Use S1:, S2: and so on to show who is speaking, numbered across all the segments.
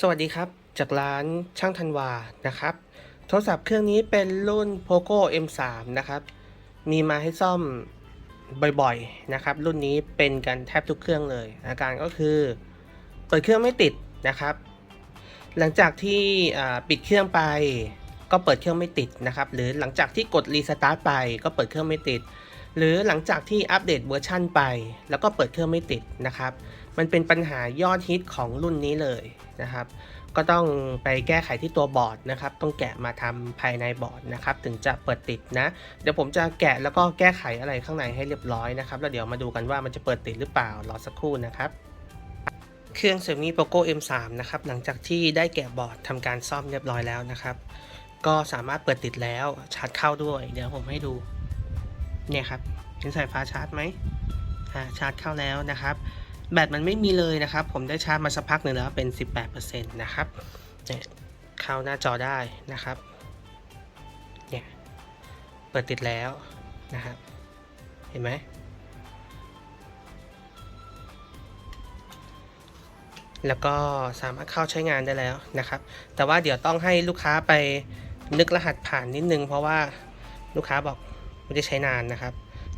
S1: สวัสดีครับ จากร้านช่างธันวานะครับ โทรศัพท์เครื่องนี้เป็นรุ่น POCO M3 นะครับ มีมาให้ซ่อมบ่อยๆนะครับ รุ่นนี้เป็นกันแทบทุกเครื่องเลย อาการก็คือเปิดเครื่องไม่ติดนะครับ หลังจากที่ปิดเครื่องไป ก็เปิดเครื่องไม่ติดนะครับ หรือหลังจากที่กดรีสตาร์ทไป ก็เปิดเครื่องไม่ติด หรือหลังจากที่อัปเดตเวอร์ชั่นไป แล้วก็เปิดเครื่องไม่ติดนะครับ มันเป็นปัญหายอดฮิตของรุ่นนี้เลยนะครับ ก็ต้องไปแก้ไขที่ตัวบอร์ดนะครับ ต้องแกะมาทำภายในบอร์ดนะครับ ถึงจะเปิดติดนะ เดี๋ยวผมจะแกะแล้วก็แก้ไขอะไรข้างในให้เรียบร้อยนะครับ แล้วเดี๋ยวมาดูกันว่ามันจะเปิดติดหรือเปล่า รอสักครู่นะครับเครื่อง Xiaomi Poco M3 นะครับ หลังจากที่ได้แกะบอร์ดทำการซ่อมเรียบร้อยแล้วนะครับ ก็สามารถเปิดติดแล้วชาร์จเข้าด้วย เดี๋ยวผมให้ดู เนี่ยครับเห็นสายฟ้าชาร์จไหมอ่าชาร์จเข้าแล้วนะครับ แบตมันไม่มีเลยนะครับ ผมได้ชาร์จมาสักพักหนึ่งแล้วเป็น 18%นะครับเนี่ยเข้าหน้าจอได้นะครับเนี่ยเปิดติดแล้วนะครับเห็นไหมแล้วก็สามารถเข้าใช้งานได้แล้วนะครับ แต่ว่าเดี๋ยวต้องให้ลูกค้าไปนึกรหัสผ่านนิดนึง เพราะว่าลูกค้าบอก ไม่ได้ใช้นานนะครับ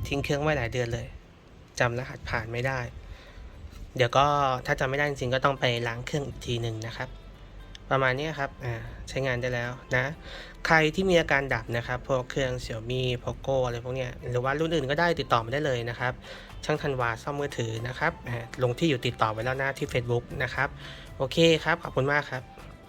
S1: ทิ้งเครื่องไว้หลายเดือนเลยจำรหัสผ่านไม่ได้ เดี๋ยวก็ถ้าจำไม่ได้จริงก็ต้องไปล้างเครื่องอีกทีหนึ่งนะครับ ประมาณนี้ครับใช้งานได้แล้วนะ ใครที่มีอาการดับนะครับ พวกเครื่อง Xiaomi Poco อะไรพวกเนี้ยหรือว่ารุ่นอื่นก็ได้ติดต่อมาได้เลยนะครับ ช่างธันวาซ่อมมือถือนะครับลงที่อยู่ติดต่อไว้แล้วนะที่ Facebook นะครับ โอเคครับ ขอบคุณมากครับ